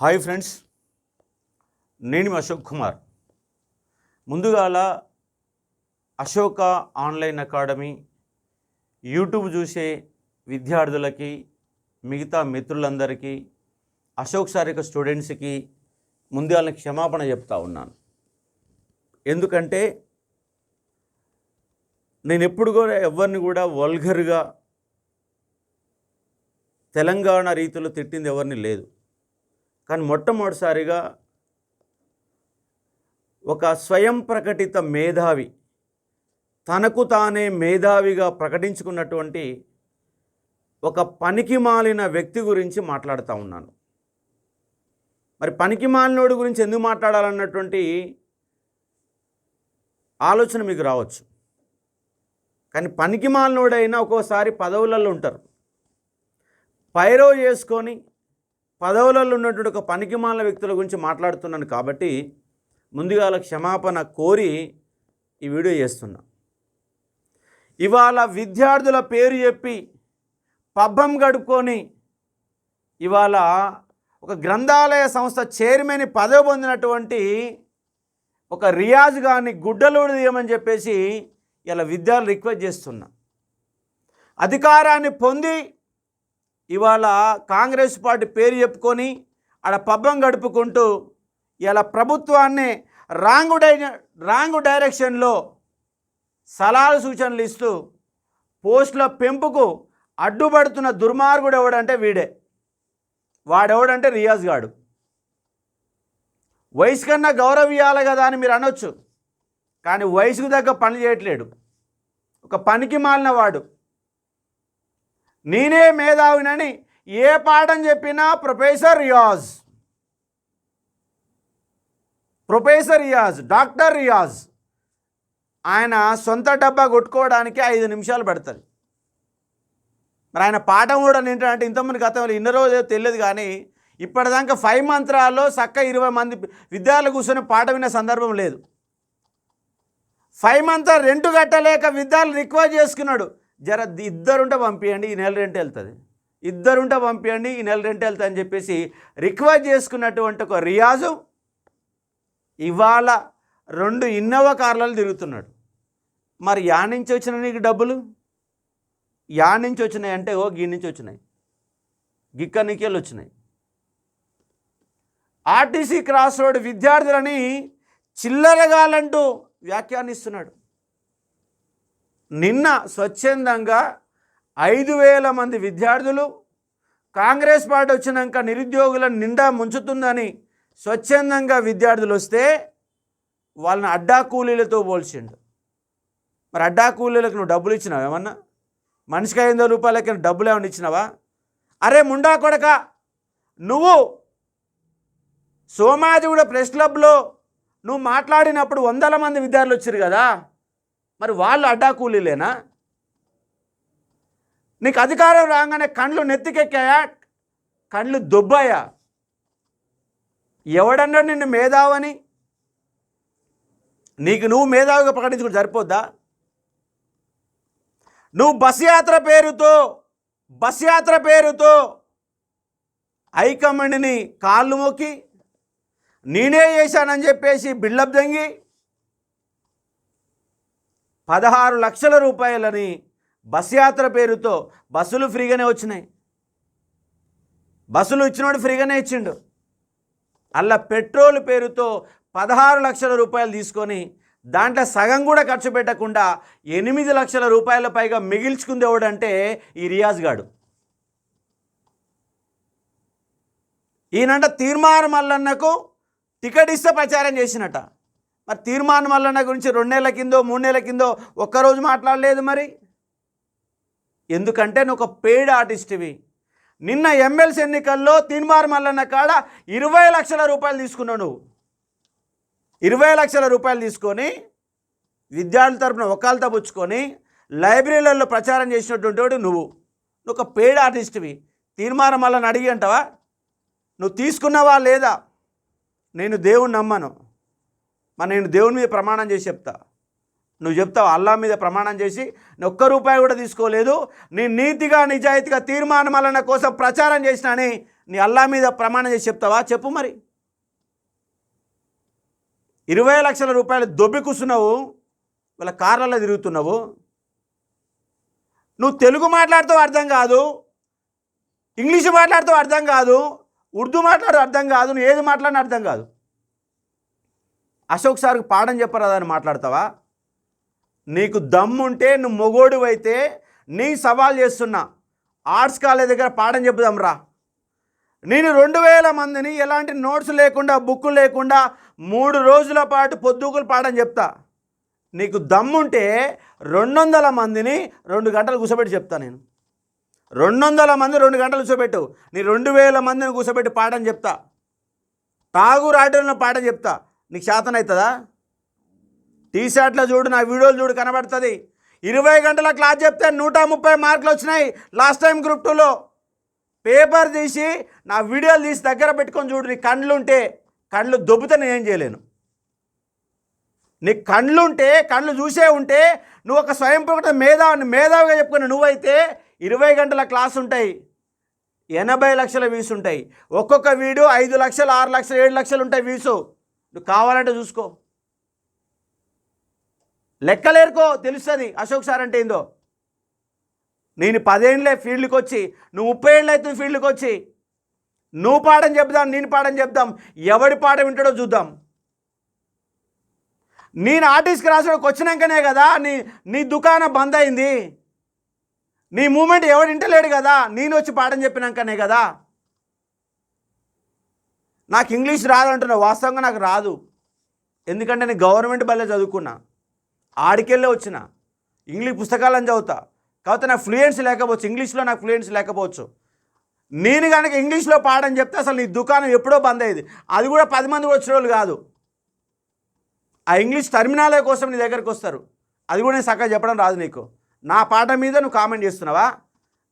Hi friends నేను అశోక్ కుమార్. ముందుగాల Ashoka online academy YouTube చూసే విద్యార్థులకి మిగతా మిత్రులందరికీ అశోక్ సార్ యొక్క స్టూడెంట్స్కి ముందుగాల క్షమాపణ చెప్తా ఉన్నాను. ఎందుకంటే నేను ఎప్పుడు కూడా ఎవరిని కూడా వల్గర్గా తెలంగాణ రీతిలో తిట్టింది ఎవరిని లేదు. కానీ మొట్టమొదటిసారిగా ఒక స్వయం ప్రకటిత మేధావి తనకు తానే మేధావిగా ప్రకటించుకున్నటువంటి ఒక పనికి మాలిన వ్యక్తి గురించి మాట్లాడుతూ ఉన్నాను. మరి పనికి మాలినోడి గురించి ఎందుకు మాట్లాడాలన్నటువంటి ఆలోచన మీకు రావచ్చు. కానీ పనికి మాలినోడైనా ఒక్కోసారి పదవులలో ఉంటారు. పైరో చేసుకొని పదవులలో ఉన్నటువంటి ఒక పనికిమాల వ్యక్తుల గురించి మాట్లాడుతున్నాను కాబట్టి ముందుగా క్షమాపణ కోరి ఈ వీడియో చేస్తున్నా. ఇవాళ విద్యార్థుల పేరు చెప్పి పబ్బం గడుపుకొని ఇవాళ ఒక గ్రంథాలయ సంస్థ చైర్మన్ పదవి పొందినటువంటి ఒక రియాజ్ గారిని గుడ్డలోడు తీయమని చెప్పేసి ఇలా విద్యార్థులు రిక్వెస్ట్ చేస్తున్నా. అధికారాన్ని పొంది ఇవాళ కాంగ్రెస్ పార్టీ పేరు చెప్పుకొని ఆడ పబ్బం గడుపుకుంటూ ఇలా ప్రభుత్వాన్ని రాంగు డై రాంగు డైరెక్షన్లో సలహాలు సూచనలు ఇస్తూ పోస్టుల పెంపుకు అడ్డుపడుతున్న దుర్మార్గుడు ఎవడంటే వీడే. వాడెవడంటే రియాజ్ గాడు. వయసు కన్నా గౌరవం ఇవ్వాలి కదా అని మీరు అనొచ్చు. కానీ వయసుకు తగ్గ పని చేయట్లేడు. ఒక పనికి మాలిన వాడు. నేనే మేధావినని ఏ పాఠం చెప్పినా professor Riaz. Professor Riaz doctor Riaz. ఆయన సొంత డబ్బా కొట్టుకోవడానికి ఐదు నిమిషాలు పడుతుంది. మరి ఆయన పాఠం కూడా ఏంటంటే ఇంతమంది గతంలో ఇన్న రోజు తెలియదు కానీ ఇప్పటిదాకా ఫైవ్ మంత్రాల్లో చక్క ఇరవై మంది విద్యార్థులు కూర్చొని పాట వినే సందర్భం లేదు. ఫైవ్ మంత్ రెంటు కట్టలేక విద్యార్థులు రిక్వెస్ట్ చేసుకున్నాడు. జర ఇద్దరుంటే పంపించండి ఈ నెల రెంట్ వెళ్తుంది. ఇద్దరుంటే పంపించండి ఈ నెల రెంట్ వెళ్తుంది అని చెప్పేసి రిక్వెస్ట్ చేసుకున్నటువంటి ఒక రియాజు ఇవాళ రెండు ఇన్నోవా కార్లలో తిరుగుతున్నాడు. మరి యా నుంచి వచ్చిన నీకు డబ్బులు? యా నుంచి వచ్చినాయి అంటే ఓ గీ నుంచి వచ్చినాయి. గిక్క వచ్చినాయి. ఆర్టీసీ క్రాస్ రోడ్ విద్యార్థులని చిల్లరగాలంటూ వ్యాఖ్యానిస్తున్నాడు. నిన్న స్వచ్ఛందంగా ఐదు వేల మంది విద్యార్థులు కాంగ్రెస్ పార్టీ వచ్చినాక నిరుద్యోగులను నిండా ముంచుతుందని స్వచ్ఛందంగా విద్యార్థులు వస్తే వాళ్ళని అడ్డా కూలీలతో పోల్చిండు. మరి అడ్డా కూలీలకు నువ్వు డబ్బులు ఇచ్చినావు ఏమన్నా? మనిషికి ఐదు వందల రూపాయలకి డబ్బులు ఏమన్నా ఇచ్చినావా? అరే ముండా కొడక నువ్వు సోమాజిగూడ ప్రెస్ క్లబ్లో నువ్వు మాట్లాడినప్పుడు వందల మంది విద్యార్థులు వచ్చారు కదా? మరి వాళ్ళు అడ్డా కూలీలేనా నీకు అధికారం రాగానే కండ్లు నెత్తికెక్కాయా? కండ్లు దొబ్బాయా? ఎవడన్నాడు నిన్ను మేధావని? నీకు నువ్వు మేధావిగా ప్రకటించుకుంటే సరిపోద్దా? నువ్వు బస్ యాత్ర పేరుతో బస్ యాత్ర పేరుతో హైకమాండ్ని కాళ్ళు మొక్కి నేనే చేశానని చెప్పేసి బిల్డప్ దంగి పదహారు లక్షల రూపాయలని బస్ యాత్ర పేరుతో బస్సులు ఫ్రీగానే వచ్చినాయి. బస్సులు ఇచ్చినోడు ఫ్రీగానే ఇచ్చిండు. అలా పెట్రోల్ పేరుతో పదహారు లక్షల రూపాయలు తీసుకొని దాంట్లో సగం కూడా ఖర్చు పెట్టకుండా ఎనిమిది లక్షల రూపాయల పైగా మిగిల్చుకుందేవాడంటే ఈ రియాజ్ గాడు. ఈయనంట తీర్మానం మల్లన్నకు టికెట్ ఇస్తే ప్రచారం చేసినట. మరి తీర్మానం మల్లన్న గురించి రెండేళ్ళ కిందో మూడేళ్ళ కిందో ఒక్కరోజు మాట్లాడలేదు మరి? ఎందుకంటే నువ్వు ఒక పెయిడ్ ఆర్టిస్ట్వి నిన్న ఎమ్మెల్సీ ఎన్నికల్లో తీర్మానం మల్లన్న కాడ ఇరవై లక్షల రూపాయలు తీసుకున్నావు నువ్వు. ఇరవై లక్షల రూపాయలు తీసుకొని విద్యార్థుల తరపున ఒకాలతో పుచ్చుకొని లైబ్రరీలలో ప్రచారం చేసినటువంటి వాడు నువ్వు. నువ్వు ఒక పెయిడ్ ఆర్టిస్ట్వి తీర్మానం మళ్ళని అడిగి అంటావా? నువ్వు తీసుకున్నావా లేదా? నేను దేవుణ్ణి నమ్మను. మరి నేను దేవుని మీద ప్రమాణం చేసి చెప్తా. నువ్వు చెప్తావు? అల్లా మీద ప్రమాణం చేసి నేను ఒక్క రూపాయి కూడా తీసుకోలేదు. నేను నీతిగా నిజాయితీగా తీర్మానమలన కోసం ప్రచారం చేసిన అని నీ అల్లా మీద ప్రమాణం చేసి చెప్తావా? చెప్పు మరి. ఇరవై లక్షల రూపాయలు దొబ్బి కూర్చున్నావు. వాళ్ళ కార్లలో తిరుగుతున్నావు. నువ్వు తెలుగు మాట్లాడుతావు అర్థం కాదు. ఇంగ్లీష్ మాట్లాడుతావు అర్థం కాదు. ఉర్దూ మాట్లాడు అర్థం కాదు. నువ్వు ఏది మాట్లాడినా అర్థం కాదు. అశోక్ సార్కి పాఠం చెప్పరా అని మాట్లాడతావా? నీకు దమ్ముంటే నువ్వు మొగోడు అయితే నీ సవాల్ చేస్తున్నా. ఆర్ట్స్ కాలేజ్ దగ్గర పాఠం చెప్పుదాం రా నేను రెండు వేల మందిని ఎలాంటి నోట్స్ లేకుండా బుక్కు లేకుండా మూడు రోజుల పాటు పొద్దుకులు పాఠం చెప్తా. నీకు దమ్ముంటే రెండు వందల మందిని రెండు గంటలు కూర్చోబెట్టి చెప్తా నేను. రెండు వందల మంది రెండు గంటలు కూర్చోబెట్టు నీ రెండు వేల మందిని కూర్చోబెట్టి పాఠం చెప్తా. తాగూరు ఆటోలో పాఠం చెప్తా. నీకు శాతం అవుతుందా? టీ షర్ట్లో చూడు నా వీడియోలు చూడు కనబడుతుంది. ఇరవై గంటల క్లాస్ చెప్తే నూట ముప్పై మార్కులు వచ్చినాయి లాస్ట్ టైం గ్రూప్ టూలో. పేపర్ తీసి నా వీడియోలు తీసి దగ్గర పెట్టుకొని చూడు నీ కళ్ళు ఉంటే కళ్ళు దొబ్బితే నేను ఏం చేయలేను. నీ కళ్ళు ఉంటే కళ్ళు చూసే ఉంటే నువ్వు ఒక స్వయం ప్రకటన మేధావిని మేధావిగా చెప్పుకున్న నువ్వైతే ఇరవై గంటల క్లాస్ ఉంటాయి. ఎనభై లక్షల వ్యూస్ ఉంటాయి. ఒక్కొక్క వీడియో ఐదు లక్షలు ఆరు లక్షలు ఏడు లక్షలు ఉంటాయి వ్యూస్. నువ్వు కావాలంటే చూసుకో. లెక్కలేరుకో తెలుస్తుంది. అశోక్ సార్ అంటే ఏందో? నేను పదేళ్ళే ఫీల్డ్కి వచ్చి నువ్వు ముప్పై ఏళ్ళు అవుతుంది ఫీల్డ్కి వచ్చి నువ్వు పాఠం చెప్దాం నేను పాఠం చెప్దాం ఎవడి పాఠం వింటాడో చూద్దాం. నేను ఆర్టీస్కి రాసడానికి వచ్చినాకనే కదా నీ నీ దుకాణం బంద్ అయింది నీ మూమెంట్ ఎవడు వింటలేడు కదా నేను వచ్చి పాఠం చెప్పినాకనే కదా. నాకు ఇంగ్లీష్ రాదంటున్నా వాస్తవంగా నాకు రాదు. ఎందుకంటే నేను గవర్నమెంట్ బల్లే చదువుకున్నా. ఆడికెళ్ళే వచ్చిన. ఇంగ్లీష్ పుస్తకాలను చదువుతా. కాకపోతే నాకు ఫ్లూయెన్స్ లేకపోవచ్చు. ఇంగ్లీష్లో నాకు ఫ్లూయెన్స్ లేకపోవచ్చు. నేను కనుక ఇంగ్లీష్లో పాడని చెప్తే అసలు నీ దుకాణం ఎప్పుడో బంద్ అయ్యేది. అది కూడా పది మంది వచ్చిన వాళ్ళు కాదు. ఆ ఇంగ్లీష్ టర్మినాలే కోసం నీ దగ్గరికి వస్తారు. అది కూడా నేను చక్కగా చెప్పడం రాదు నీకు. నా పాట మీద నువ్వు కామెంట్ చేస్తున్నావా?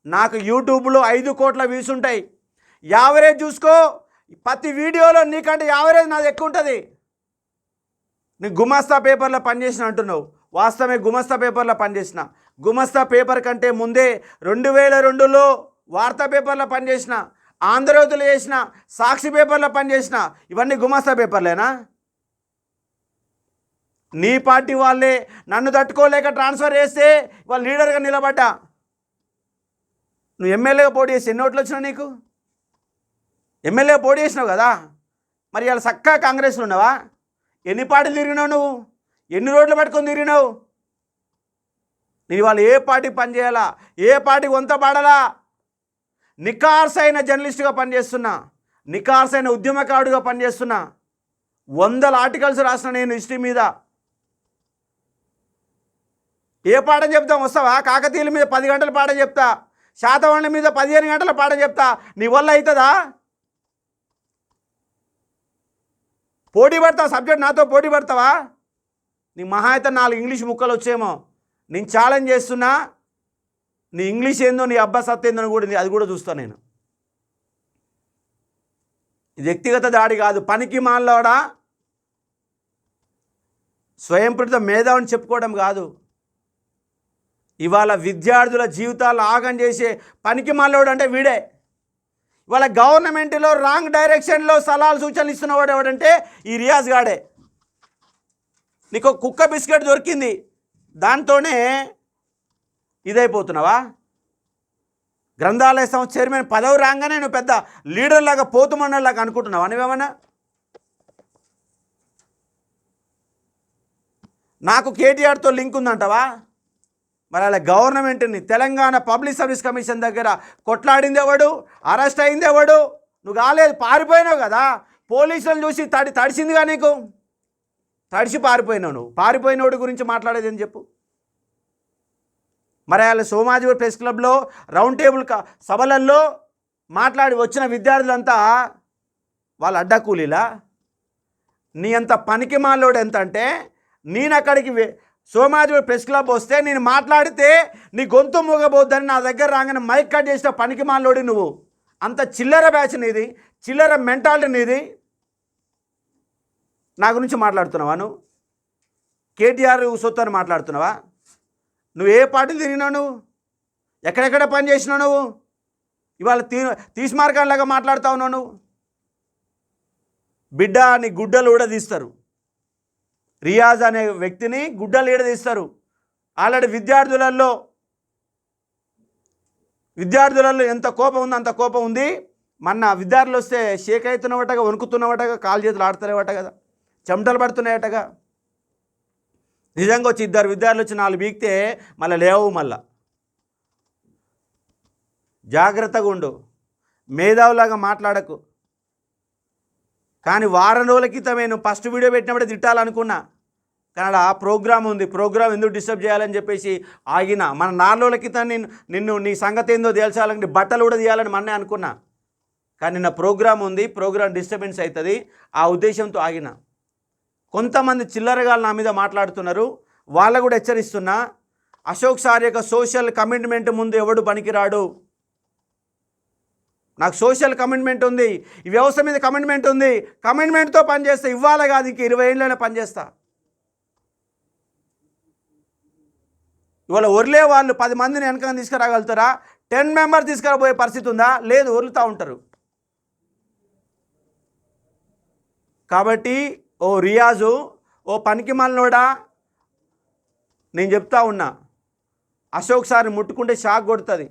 నాకు యూట్యూబ్లో ఐదు కోట్ల వ్యూస్ ఉంటాయి. యావరేజ్ చూసుకో. ప్రతి వీడియోలో నీకంటే యావరేజ్ నాది ఎక్కువ ఉంటుంది నువ్వు గుమస్తా పేపర్లో పనిచేసిన అంటున్నావు. వాస్తవమే గుమస్తా పేపర్లో పనిచేసిన గుమస్తా పేపర్ కంటే ముందే రెండు వేల రెండులో వార్తా పేపర్లో పనిచేసిన ఆంధ్రజ్యోతిలో చేసిన సాక్షి పేపర్లో పనిచేసిన ఇవన్నీ గుమస్తా పేపర్లేనా? నీ పార్టీ వాళ్ళే నన్ను తట్టుకోలేక ట్రాన్స్ఫర్ చేస్తే వాళ్ళు లీడర్గా నిలబడ్డా. నువ్వు ఎమ్మెల్యేగా పోటీ చేసి ఎన్ని ఓట్లు వచ్చినా నీకు? ఎమ్మెల్యే పోటీ చేసినావు కదా. మరి ఇలా చక్కగా కాంగ్రెస్లో ఉన్నావా? ఎన్ని పార్టీలు తిరిగినావు నువ్వు? ఎన్ని రోడ్లు పట్టుకొని తిరిగినావు? నేను వాళ్ళు ఏ పార్టీ పనిచేయాలా? ఏ పార్టీకి వంత పాడాలా? నికార్సైన జర్నలిస్ట్గా పనిచేస్తున్నా. నికార్సైన ఉద్యమకారుడిగా పనిచేస్తున్నా. వందల ఆర్టికల్స్ రాసిన నేను హిస్టరీ మీద. ఏ పాఠం చెప్తాం వస్తావా? కాకతీయుల మీద పది గంటల పాఠం చెప్తా. శాతవాళ్ళ మీద పదిహేను గంటల పాఠం చెప్తా. నీ వల్ల అవుతుందా? పోటీ పడతావు సబ్జెక్ట్ నాతో పోటీ పడతావా? నీ మహా అయితే నాలుగు ఇంగ్లీష్ ముక్కలు వచ్చేమో. నేను ఛాలెంజ్ చేస్తున్నా. నీ ఇంగ్లీష్ ఏందో నీ అబ్బా సత్ ఏందో కూడా అది కూడా చూస్తాను నేను. వ్యక్తిగత దాడి కాదు పనికి మాలోడా స్వయంప్రత మేధావిని చెప్పుకోవడం కాదు. ఇవాళ విద్యార్థుల జీవితాలు ఆగం చేసే పనికి మాలోడు అంటే వీడే. ఇవాళ గవర్నమెంట్లో రాంగ్ డైరెక్షన్లో సలహాలు సూచనలు ఇస్తున్నవాడు ఎవడంటే ఈ రియాజ్ గాడే. నీకు కుక్క బిస్కెట్ దొరికింది దాంతోనే ఇదైపోతున్నావా? గ్రంథాలయ సంస్థ చైర్మన్ పదవి రాగానే నువ్వు పెద్ద లీడర్లాగా పోతుమన్నలాగా అనుకుంటున్నావా? నువ్వేమన్నా? నాకు కేటీఆర్తో లింక్ ఉందంటావా? మరి అలా గవర్నమెంట్ని తెలంగాణ పబ్లిక్ సర్వీస్ కమిషన్ దగ్గర కొట్లాడింది ఎవడు? అరెస్ట్ అయింది ఎవడు? నువ్వు కాలేదు పారిపోయినావు కదా. పోలీసులను చూసి తడి తడిసిందిగా నీకు? తడిసి పారిపోయినావు నువ్వు. పారిపోయినోడి గురించి మాట్లాడేది అని చెప్పు? మరి వాళ్ళ సోమాజిగూడ ప్రెస్ క్లబ్లో రౌండ్ టేబుల్ సభలల్లో మాట్లాడి వచ్చిన విద్యార్థులంతా వాళ్ళ అడ్డకూలీలా నీ అంత పనికి మాలోడు ఎంత అంటే నేను అక్కడికి వె- ప్రెస్ క్లబ్ వస్తే నేను మాట్లాడితే నీ గొంతు మూగబోద్దని నా దగ్గర రాగానే మైక్ కట్ చేసిన పనికి మాలోడి నువ్వు. అంత చిల్లర బ్యాచ్ నీది చిల్లర మెంటాలిటీ నీది. నా గురించి మాట్లాడుతున్నావా నువ్వు? కేటీఆర్ సొత్తు అని మాట్లాడుతున్నావా? నువ్వు ఏ పార్టీలు తిరిగినావు నువ్వు? ఎక్కడెక్కడ పని చేసినావు నువ్వు? ఇవాళ తీ తీసిమార్గాల్లాగా మాట్లాడుతా మాట్లాడుతావు నువ్వు? బిడ్డ నీ గుడ్డలు కూడా తీస్తారు రియాజ్ అనే వ్యక్తిని గుడ్డలు ఈడదీస్తారు. ఆల్రెడీ విద్యార్థులలో విద్యార్థులలో ఎంత కోపం ఉందో అంత కోపం ఉంది. మన విద్యార్థులు వస్తే షేక్ అవుతున్నవటగా వణుకుతున్నవటగా కాలు చేతులు ఆడుతున్నవట కదా చెమటలు పడుతున్నాయటగా. నిజంగా వచ్చి ఇద్దరు విద్యార్థులు వచ్చి నాలుగు బీక్తే మళ్ళీ లేవు మళ్ళా. జాగ్రత్తగా ఉండు. మేధావులాగా మాట్లాడకు. కానీ వారం రోజుల క్రితం నేను ఫస్ట్ వీడియో పెట్టినప్పుడే తిట్టాలనుకున్నా. కానీ ఆ ప్రోగ్రామ్ ఉంది. ప్రోగ్రామ్ ఎందుకు డిస్టర్బ్ చేయాలని చెప్పేసి ఆగిన. మన నాలుగు రోజుల క్రితం నేను నిన్ను నీ సంగతి ఏందో తేల్చాలని బట్టలు కూడా తీయాలని మన్నే అనుకున్నా. కానీ నిన్న ప్రోగ్రామ్ ఉంది. ప్రోగ్రామ్ డిస్టర్బెన్స్ అవుతుంది. ఆ ఉద్దేశంతో ఆగిన. కొంతమంది చిల్లరగాలు నా మీద మాట్లాడుతున్నారు. వాళ్ళ కూడా హెచ్చరిస్తున్నా. అశోక్ సార్ యొక్క సోషల్ కమిట్మెంట్ ముందు ఎవడు పనికిరాడు? నాకు సోషల్ కమిట్మెంట్ ఉంది ఈ వ్యవస్థ మీద కమిట్మెంట్ ఉంది కమిట్మెంట్తో పనిచేస్తా ఇవ్వాలి కాదు ఇంక ఇరవై ఏళ్ళైనా పనిచేస్తా ఇవాళ వర్లే వాళ్ళు పది మందిని వెనక తీసుకురాగలుగుతారా? టెన్ మెంబర్ తీసుకురాబోయే పరిస్థితి ఉందా? లేదు ఒరులుతూ ఉంటారు. కాబట్టి ఓ రియాజు ఓ పనికి మళ్ళోడా నేను చెప్తా ఉన్నా అశోక్ సార్ని ముట్టుకుంటే షాక్ కొడుతుంది.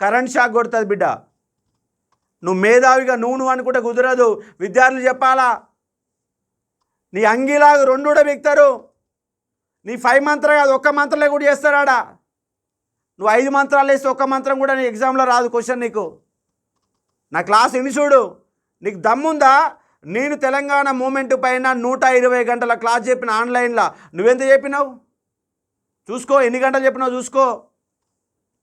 కరెంట్ షాక్ కొడుతుంది బిడ్డ. నువ్వు మేధావిగా నువ్వు నువ్వు అనుకుంటే కుదరదు. విద్యార్థులు చెప్పాలా? నీ అంగిలాగా రెండు కూడా బిక్తారు నీ ఫైవ్ మంత్రం కాదు ఒక్క మంత్రంలో కూడా చేస్తారాడా నువ్వు ఐదు మంత్రాలు వేస్తే ఒక్క మంత్రం కూడా నీ ఎగ్జామ్లో రాదు క్వశ్చన్ నీకు. నా క్లాస్ విని చూడు. నీకు దమ్ముందా? నేను తెలంగాణ మూమెంట్ పైన నూట ఇరవై గంటల క్లాస్ చెప్పిన ఆన్లైన్లో నువ్వెంత చెప్పినావు? చూసుకో ఎన్ని గంటలు చెప్పినావు చూసుకో.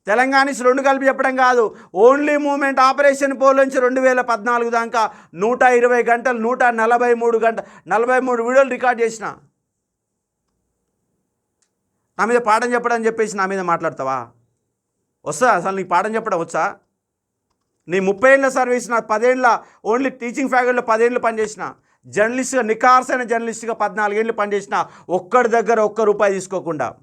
తెలంగాణస్ రెండు కలిపి చెప్పడం కాదు. ఓన్లీ మూమెంట్ ఆపరేషన్ పోల్ నుంచి రెండు వేల పద్నాలుగు దాకా నూట ఇరవై గంటలు నూట నలభై మూడు గంట నలభై మూడు వీడియోలు రికార్డ్ చేసిన. నా మీద పాఠం చెప్పడం చెప్పేసి నా మీద మాట్లాడతావా? వస్తా అసలు నీకు పాఠం చెప్పడం వచ్చా? నీ ముప్పై ఏళ్ళ సర్వీస్ నా పదేళ్ళ ఓన్లీ టీచింగ్ ఫ్యాకల్టీలో పదేళ్ళు పనిచేసిన. జర్నలిస్ట్గా నికార్సైన జర్నలిస్ట్గా పద్నాలుగేళ్ళు పనిచేసిన. ఒక్కడి దగ్గర ఒక్క రూపాయి తీసుకోకుండా.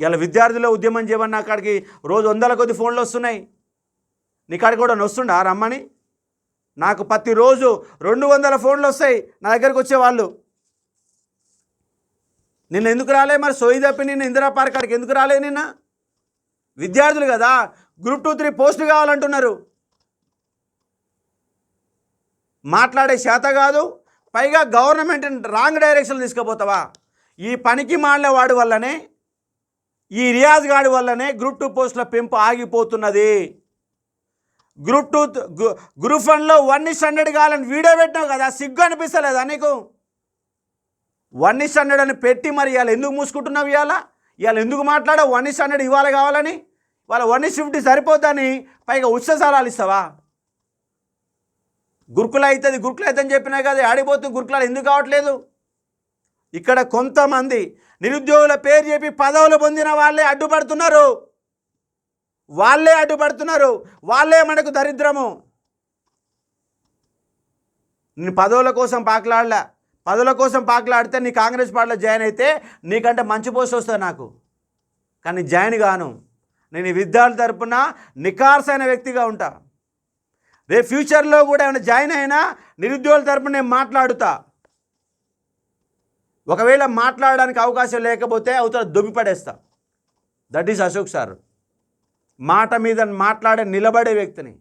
ఇలా విద్యార్థుల ఉద్యమం చేయమన్న అక్కడికి రోజు వందల కొద్ది ఫోన్లు వస్తున్నాయి. నీ కాడికి కూడా వస్తుండా రమ్మని? నాకు ప్రతిరోజు రెండు వందల ఫోన్లు వస్తాయి నా దగ్గరకు వచ్చేవాళ్ళు నిన్న ఎందుకు రాలే మరి సోయి తప్పి నిన్న ఇందిరా పార్క్ కాడికి ఎందుకు రాలే నిన్న? విద్యార్థులు కదా గ్రూప్ టూ త్రీ పోస్టులు కావాలంటున్నారు. మాట్లాడే శాత కాదు పైగా గవర్నమెంట్ రాంగ్ డైరెక్షన్ తీసుకుపోతావా? ఈ పనికి మాలిన వాడి వల్లనే ఈ రియాజ్ గాడి వల్లనే గ్రూప్ టూ పోస్టుల పెంపు ఆగిపోతున్నది. గ్రూప్ టూ గ్రూప్ వన్లో వన్ ఇస్ హండ్రెడ్ కావాలని వీడియో పెట్టినావు కదా సిగ్గు అనిపిస్తలేదా నీకు? వన్ ఇస్ హండ్రెడ్ అని పెట్టి మరి ఇవాళ ఎందుకు మూసుకుంటున్నావు ఇవాళ? ఇవాళ ఎందుకు మాట్లాడావు వన్ ఇస్ హండ్రెడ్ ఇవాళ కావాలని? వాళ్ళ వన్ ఇస్ ఫిఫ్టీ సరిపోద్దని పైగా ఉచిత సలాలు ఇస్తావా? గురుకుల అవుతుంది గురుకుల అవుతుందని చెప్పినా కదా ఆడిపోతుంది గురుకులాలు ఎందుకు కావట్లేదు? ఇక్కడ కొంతమంది నిరుద్యోగుల పేరు చెప్పి పదవులు పొందిన వాళ్ళే అడ్డుపడుతున్నారు. వాళ్ళే అడ్డుపడుతున్నారు. వాళ్ళే మనకు దరిద్రము. నేను పదవుల కోసం పాకలాడలే. పదవుల కోసం పాకలాడితే నీ కాంగ్రెస్ పార్టీలో జాయిన్ అయితే నీకంటే మంచి పోస్ట్ వస్తుంది నాకు. కానీ జాయిన్ గాను నేను ఈ విద్యార్థుల తరపున నికార్సైన వ్యక్తిగా ఉంటా. రేపు ఫ్యూచర్లో కూడా ఏమైనా జాయిన్ అయినా నిరుద్యోగుల తరపున నేను మాట్లాడుతా. ఒకవేళ మాట్లాడడానికి అవకాశం లేకపోతే అవతల దొబ్బిపడేస్తా దట్ ఈస్ అశోక్ సార్. మాట మీద మాట్లాడే నిలబడే వ్యక్తిని.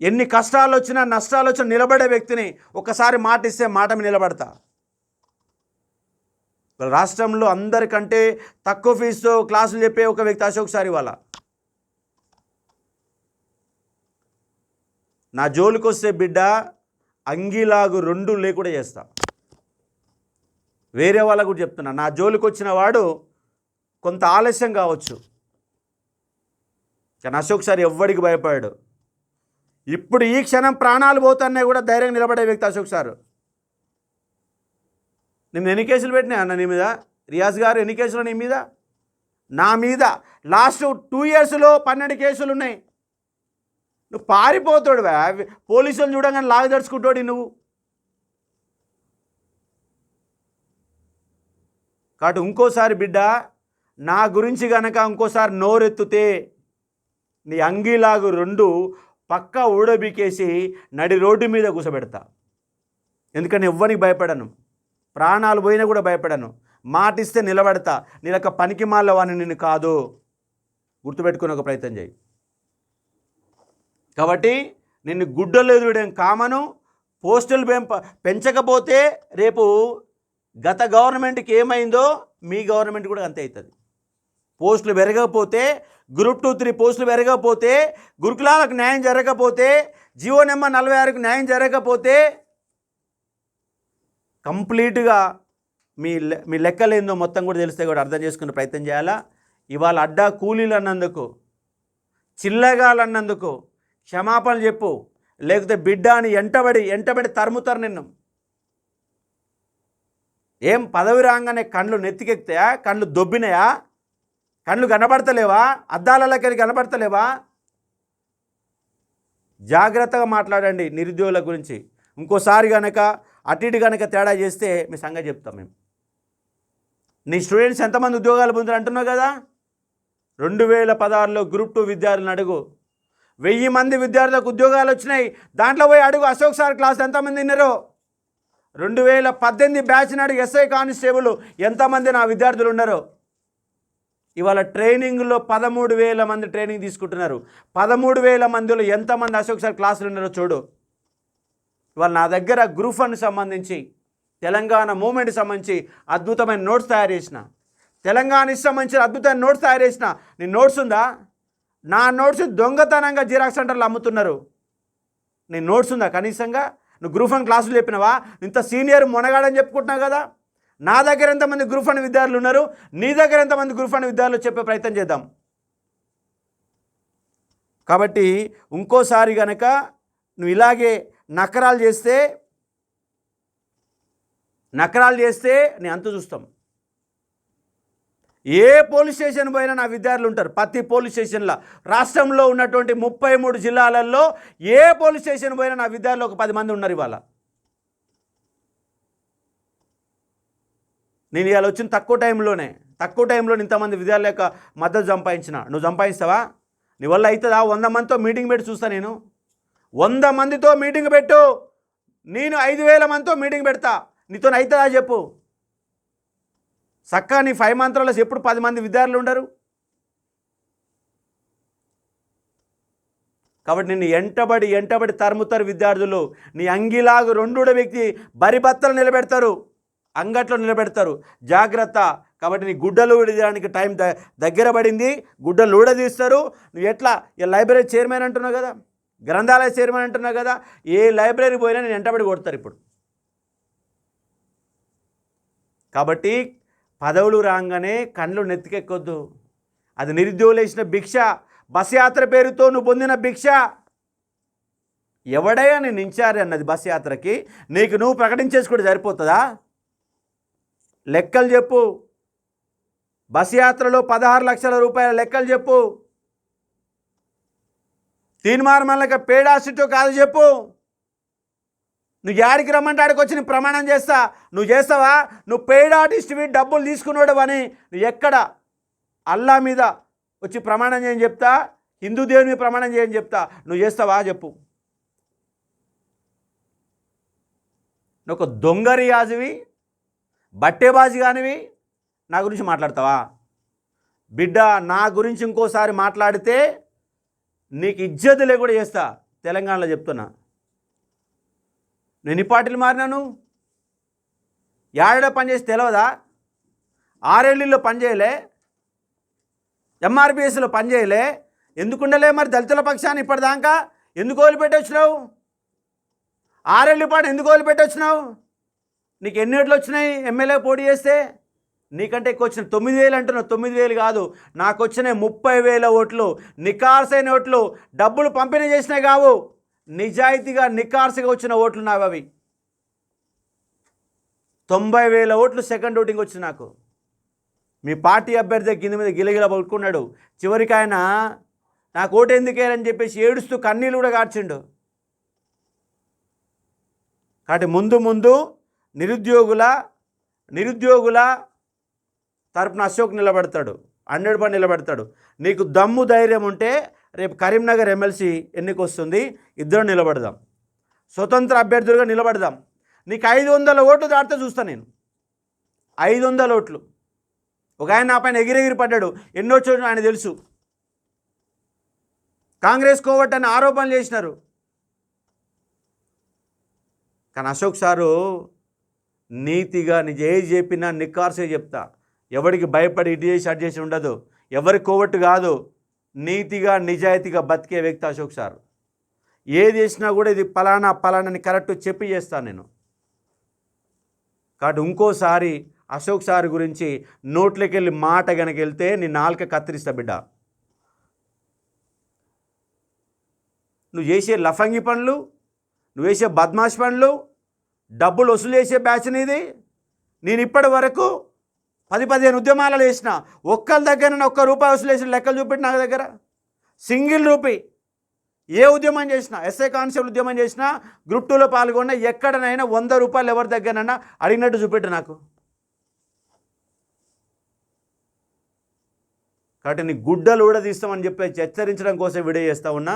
ఎన్ని కష్టాలు వచ్చినా నష్టాలు వచ్చినా నిలబడే వ్యక్తిని ఒకసారి మాట ఇస్తే మాట మీద నిలబడతా. రాష్ట్రంలో అందరికంటే తక్కువ ఫీజుతో క్లాసులు చెప్పే ఒక వ్యక్తి అశోక్ సార్ ఇవాళ. నా జోలికి వస్తే బిడ్డ అంగిలాగు రెండు లేకుండా చేస్తా. వేరే వాళ్ళకు కూడా చెప్తున్నా. నా జోలికి వచ్చిన వాడు కొంత ఆలస్యం కావచ్చు. కానీ అశోక్ సార్ ఎవ్వడికి భయపడాడు. ఇప్పుడు ఈ క్షణం ప్రాణాలు పోతున్నాయి కూడా ధైర్యం నిలబడే వ్యక్తి అశోక్ సారు. నేను ఎన్ని కేసులు పెట్టినా అన్న నీ మీద? రియాజ్ గారు ఎన్ని కేసులు నీ మీద? నా మీద. లాస్ట్ టూ ఇయర్స్లో పన్నెండు కేసులు ఉన్నాయి. నువ్వు పారిపోతాడు పోలీసులు చూడగానే లాగి దడుచుకుంటాడు నువ్వు. కాబట్టి ఇంకోసారి బిడ్డ నా గురించి గనక ఇంకోసారి నోరెత్తుతే నీ అంగీలాగు రెండు పక్క ఊడబీకేసి నడి రోడ్డు మీద కూసబెడతా. ఎందుకని ఎవ్వరికి భయపడను. ప్రాణాలు పోయినా కూడా భయపడను. మాటిస్తే నిలబడతా. నీ యొక్క పనికి మాలవాని నిన్ను కాదు. గుర్తుపెట్టుకునే ఒక ప్రయత్నం చేయి. కాబట్టి నిన్ను గుడ్డలు ఎదురడం కామను పోస్టులు పెంప పెంచకపోతే రేపు గత గవర్నమెంట్కి ఏమైందో మీ గవర్నమెంట్ కూడా అంతే అవుతుంది. పోస్టులు పెరగకపోతే గ్రూప్ టూ త్రీ పోస్టులు పెరగకపోతే గురుకులాలకు న్యాయం జరగకపోతే జియో నెంబర్ నలభై ఆరుకు న్యాయం జరగకపోతే కంప్లీట్గా మీ మీ లెక్కలేందో మొత్తం కూడా తెలిస్తే కూడా అర్థం చేసుకునే ప్రయత్నం చేయాలా? ఇవాళ అడ్డా కూలీలు అన్నందుకు చిల్లగాలన్నందుకు క్షమాపణలు చెప్పు. లేకపోతే బిడ్డ అని ఎంటబడి ఎంటబడి తరుముతారు నిన్ను. ఏం పదవి రాగానే కళ్ళు నెత్తికెక్తాయా? కళ్ళు దొబ్బినాయా? కళ్ళు కనబడతలేవా? అద్దాలకెళ్ళి కనబడతలేవా? జాగ్రత్తగా మాట్లాడండి నిరుద్యోగుల గురించి. ఇంకోసారి కనుక అటు ఇటు కనుక తేడా చేస్తే మీ సంగతి చెప్తాం మేము. నీ స్టూడెంట్స్ ఎంతమంది ఉద్యోగాలు పొందారు అంటున్నావు కదా? రెండు వేల పదహారులో గ్రూప్ టూ విద్యార్థులను అడుగు. వెయ్యి మంది విద్యార్థులకు ఉద్యోగాలు వచ్చినాయి. దాంట్లో పోయి అడుగు. అశోక్ సార్ క్లాస్ ఎంతమంది విన్నారో? రెండు వేల పద్దెనిమిది బ్యాచ్ నాడు ఎస్ఐ కానిస్టేబుల్ ఎంతమంది నా విద్యార్థులు ఉన్నారో? ఇవాళ ట్రైనింగ్లో పదమూడు వేల మంది ట్రైనింగ్ తీసుకుంటున్నారు. పదమూడు వేల మందిలో ఎంతమంది అశోక్ సార్ క్లాసులు ఉన్నారో చూడు. ఇవాళ నా దగ్గర గ్రూప్ వన్ సంబంధించి తెలంగాణ మూమెంట్ సంబంధించి అద్భుతమైన నోట్స్ తయారు చేసిన. తెలంగాణకి సంబంధించిన అద్భుతమైన నోట్స్ తయారు చేసిన. నీ నోట్స్ ఉందా? నా నోట్స్ దొంగతనంగా జిరాక్స్ సెంటర్లో అమ్ముతున్నారు. నీ నోట్స్ ఉందా కనీసంగా? నువ్వు గ్రూప్ వన్ క్లాసులు చెప్పినావా? ఇంత సీనియర్ మొనగాడని చెప్పుకుంటున్నావు కదా? నా దగ్గర ఎంతమంది గ్రూప్ వన్ విద్యార్థులు ఉన్నారు? నీ దగ్గర ఎంతమంది గ్రూప్ వన్ విద్యార్థులు చెప్పే ప్రయత్నం చేద్దాం. కాబట్టి ఇంకోసారి గనక నువ్వు ఇలాగే నకరాలు చేస్తే నకరాలు చేస్తే నేను అంత చూస్తాం. ఏ పోలీస్ స్టేషన్ పోయినా నా విద్యార్థులు ఉంటారు. ప్రతి పోలీస్ స్టేషన్లో. రాష్ట్రంలో ఉన్నటువంటి ముప్పై మూడు జిల్లాలలో ఏ పోలీస్ స్టేషన్ పోయినా నా విద్యార్థులు ఒక పది మంది ఉన్నారు ఇవాళ. నేను ఇవాళ వచ్చిన తక్కువ టైంలోనే తక్కువ టైంలో ఇంతమంది విద్యార్థుల యొక్క మద్దతు సంపాదించిన. నువ్వు సంపాదిస్తావా? నీ వల్ల అవుతుందా వంద మందితో మీటింగ్ పెట్టి చూస్తా నేను. వంద మందితో మీటింగ్ పెట్టు. నేను ఐదు వేల మందితో మీటింగ్ పెడతా. నీతో అవుతుందా చెప్పు. చక్కగా నీ ఫైవ్ మంత్రాల్లో ఎప్పుడు పది మంది విద్యార్థులు ఉండరు? కాబట్టి నిన్ను ఎంటబడి ఎంటబడి తరుముతారు విద్యార్థులు. నీ అంగిలాగు రెండుడ వ్యక్తి బరిబత్తలు నిలబెడతారు అంగట్లో నిలబెడతారు. జాగ్రత్త. కాబట్టి నీ గుడ్డలు విడడానికి టైం ద దగ్గర పడింది. గుడ్డలు ఊడదీస్తారు. నువ్వు ఎట్లా? ఈ లైబ్రరీ చైర్మన్ అంటున్నావు కదా? గ్రంథాలయ చైర్మన్ అంటున్నావు కదా? ఏ లైబ్రరీ పోయినా నేను ఎంటబడి కొడతారు ఇప్పుడు. కాబట్టి పదవులు రాగానే కళ్ళు నెత్తికెక్కొద్దు. అది నిరుద్యోగులు వేసిన భిక్ష బస్ యాత్ర పేరుతో నువ్వు పొందిన భిక్ష. ఎవడయ్యా నేను ఇన్ఛార్జ్ అన్నది బస్ యాత్రకి. నీకు నువ్వు ప్రకటించేసుకుంటే సరిపోతుందా? లెక్కలు చెప్పు. బస్ యాత్రలో పదహారు లక్షల రూపాయల లెక్కలు చెప్పు. తీన్మార్మల్లక పేడా సిట్టో కాదు చెప్పు. నువ్వు యాడికి రమ్మంటే ఆడికి వచ్చి నేను ప్రమాణం చేస్తా. నువ్వు చేస్తావా? నువ్వు పెయిడ్ ఆర్టిస్ట్వి డబ్బులు తీసుకున్నాడు అని నువ్వు ఎక్కడ అల్లా మీద వచ్చి ప్రమాణం చేయని చెప్తా? హిందూ దేవుని మీద ప్రమాణం చేయని చెప్తా? నువ్వు చేస్తావా? చెప్పు. నువ్వు ఒక దొంగ రియాజువి బట్టేబాజు కానివి నా గురించి మాట్లాడతావా? బిడ్డ నా గురించి ఇంకోసారి మాట్లాడితే నీకు ఇజ్జతులే కూడా చేస్తా. తెలంగాణలో చెప్తున్నా. నేను ఈ పార్టీలు మారినాను? ఏడాడ పనిచేసి తెలియదా ఆరేళ్ళలో పనిచేయలే ఎంఆర్పిఎస్లో పనిచేయలే ఎందుకుండలే మరి దళితుల పక్షాన్ని ఇప్పటిదాకా? ఎందుకు వదిలిపెట్టొచ్చినావు? ఆరేళ్ళు పాటు ఎందుకు వదిలిపెట్టొచ్చినావు? నీకు ఎన్ని ఓట్లు వచ్చినాయి? ఎమ్మెల్యే పోటీ చేస్తే? నీకంటే ఎక్కువ వచ్చిన తొమ్మిది వేలు అంటున్నావు తొమ్మిది వేలు కాదు. నాకు వచ్చిన ముప్పై వేల ఓట్లు నికార్సైన ఓట్లు డబ్బులు పంపిణీ చేసినాయి కావు. నిజాయితీగా నికార్సుగా వచ్చిన ఓట్లు నావి అవి. తొంభై వేల ఓట్లు సెకండ్ ఓటింగ్ వచ్చి నాకు. మీ పార్టీ అభ్యర్థి కింద మీద గిలగిల పలుకున్నాడు. చివరికి ఆయన నాకు ఓటు ఎందుకేరని చెప్పేసి ఏడుస్తూ కన్నీళ్ళు కూడా కార్చిండు. కాబట్టి ముందు ముందు నిరుద్యోగుల నిరుద్యోగుల తరపున అశోక్ నిలబడతాడు. హండ్రెడ్ పని నిలబడతాడు. నీకు దమ్ము ధైర్యం ఉంటే రేపు కరీంనగర్ ఎమ్మెల్సీ ఎన్నిక వస్తుంది ఇద్దరు నిలబడదాం. స్వతంత్ర అభ్యర్థులుగా నిలబడదాం. నీకు ఐదు వందల ఓట్లు దాటితే చూస్తాను నేను. ఐదు వందల ఓట్లు. ఒక ఆయన నా పైన ఎగిరెగిరి పడ్డాడు. ఎన్నో చోట్ల ఆయన తెలుసు. కాంగ్రెస్ కోవట్ అని ఆరోపణలు చేసినారు. కానీ అశోక్ సారు నీతిగా నిజ ఏది చెప్పినా నిక్కార్సే చెప్తా. ఎవరికి భయపడి ఇటు చేసి అటు చేసి ఉండదు. ఎవరి కోవట్టు కాదు. నీతిగా నిజాయితీగా బతికే వ్యక్తి అశోక్ సార్. ఏది చేసినా కూడా ఇది పలానా పలానాని కరెక్ట్ చెప్పి చేస్తాను నేను. కాబట్టి ఇంకోసారి అశోక్ సార్ గురించి నోట్లోకి వెళ్ళి మాట కనుక వెళ్తే నీ నాలుక కత్తిరిస్తా బిడ్డ. నువ్వు చేసే లఫంగి పనులు నువ్వు వేసే బద్మాష్ పనులు డబ్బులు వసూలు చేసే బ్యాచ్ నీది. నేను ఇప్పటి వరకు పది పదిహేను ఉద్యమాలలో వేసిన ఒక్కరి దగ్గర ఒక్క రూపాయి వసూలేసిన లెక్కలు చూపెట్టి నా దగ్గర. Single rupee. ఏ ఉద్యమం చేసినా ఎస్ఐ కాన్సెప్ట్ ఉద్యమం చేసినా గ్రూప్ టూలో పాల్గొన్న ఎక్కడనైనా వంద రూపాయలు ఎవరి దగ్గరనైనా అడిగినట్టు చూపెట్టు నాకు. కాబట్టి నీ గుడ్డలు కూడా తీస్తామని చెప్పి హెచ్చరించడం కోసం వీడియో చేస్తా ఉన్నా.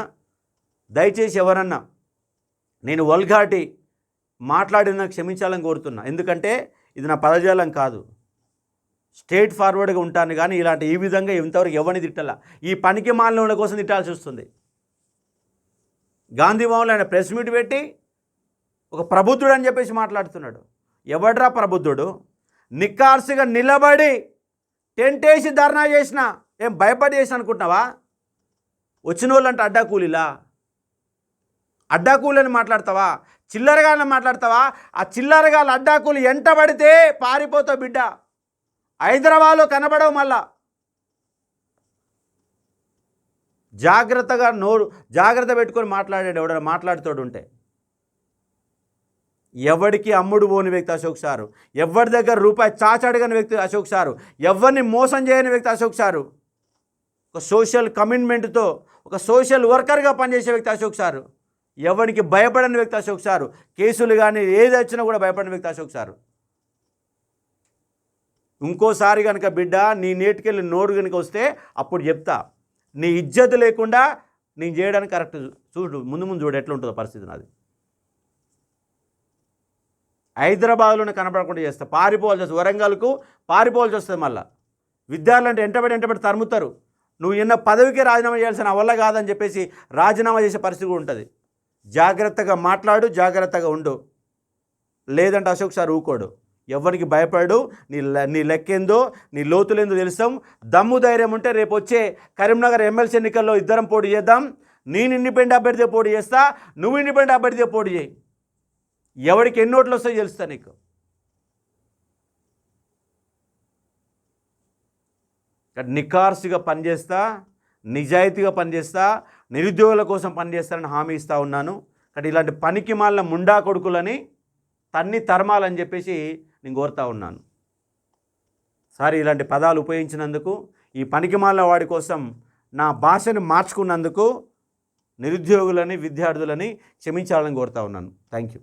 దయచేసి ఎవరన్నా నేను వల్ఘాటి మాట్లాడిన క్షమించాలని కోరుతున్నా. ఎందుకంటే ఇది నా పదజాలం కాదు. స్ట్రేట్ ఫార్వర్డ్గా ఉంటాను కానీ ఇలాంటి ఈ విధంగా ఇంతవరకు ఎవరిని తిట్టాల. ఈ పనికి మాలిన కోసం తిట్టాల్సి వస్తుంది. గాంధీభవన్లో ఆయన ప్రెస్ మీట్ పెట్టి ఒక ప్రబుద్ధుడు అని చెప్పేసి మాట్లాడుతున్నాడు. ఎవడ్రా ప్రబుద్ధుడు? నిక్కార్సిగా నిలబడి టెంట్ వేసి ధర్నా చేసిన ఏం భయపడి చేసిన అనుకుంటున్నావా? వచ్చిన వాళ్ళంటే అడ్డా కూలీలా? అడ్డా కూలీని మాట్లాడతావా? చిల్లరగాళ్ళని మాట్లాడతావా? ఆ చిల్లరగాళ్ళు అడ్డా కూలి ఎంట పడితే పారిపోతావు బిడ్డ. హైదరాబాద్లో కనబడవు మళ్ళా. జాగ్రత్తగా నోరు జాగ్రత్త పెట్టుకొని మాట్లాడాడు ఎవడైనా మాట్లాడుతోడు ఉంటే. ఎవడికి అమ్ముడు పోని వ్యక్తి అశోక్ సారు? ఎవరి దగ్గర రూపాయి చాచడగని వ్యక్తి అశోక్ సారు? ఎవరిని మోసం చేయని వ్యక్తి అశోక్ సారు? ఒక సోషల్ కమిట్మెంట్తో ఒక సోషల్ వర్కర్గా పనిచేసే వ్యక్తి అశోక్ సారు? ఎవరికి భయపడని వ్యక్తి అశోక్ సారు? కేసులు కానీ ఏది వచ్చినా కూడా భయపడిన వ్యక్తి అశోక్ సారు? ఇంకోసారి కనుక బిడ్డ నీ నేటికెళ్ళి నోరు కనుక వస్తే అప్పుడు చెప్తా. నీ ఇజ్జత్ లేకుండా నేను చేయడానికి కరెక్ట్ చూడు ముందు ముందు చూడు ఎట్లా ఉంటుందో పరిస్థితి నాది. హైదరాబాద్లోనే కనపడకుండా చేస్తా. పారిపోవాల్సి వస్తుంది. వరంగల్కు పారిపోవాల్సి వస్తుంది మళ్ళీ. విద్యార్థులు అంటే ఎంటబడి ఎంటబడి తరుముతారు. నువ్వు నిన్న పదవికి రాజీనామా చేయాల్సిన వల్ల కాదని చెప్పేసి రాజీనామా చేసే పరిస్థితి కూడా ఉంటుంది. జాగ్రత్తగా మాట్లాడు జాగ్రత్తగా ఉండు. లేదంటే అశోక్ సార్ ఊకోడు. ఎవరికి భయపడు నీ లె- నీ లెక్కేందో నీ లోతులేందో తెలుస్తాం. దమ్ము ధైర్యం ఉంటే రేపు వచ్చే కరీంనగర్ ఎమ్మెల్సీ ఎన్నికల్లో ఇద్దరం పోటీ చేద్దాం. నేను ఇండిపెండెంట్ అభ్యర్థిగా పోటీ చేస్తా నువ్వు ఇండిపెండెంట్ అభ్యర్థిగా పోటీ చేయి. ఎవరికి ఎన్ని ఓట్లు వస్తాయో తెలుస్తా నీకు. నికార్సుగా నిఖార్సుగా పనిచేస్తా నిజాయితీగా పనిచేస్తా నిరుద్యోగుల కోసం పనిచేస్తానని హామీ ఇస్తా ఉన్నాను. కానీ ఇలాంటి పనికి మాలిన ముండా కొడుకులని తన్ని తరమాలని చెప్పేసి నేను కోరుతా ఉన్నాను. సారీ ఇలాంటి పదాలు ఉపయోగించినందుకు ఈ పనికిమాల వాడి కోసం నా భాషను మార్చుకున్నందుకు నిరుద్యోగులని విద్యార్థులని క్షమించాలని కోరుతా ఉన్నాను. Thank you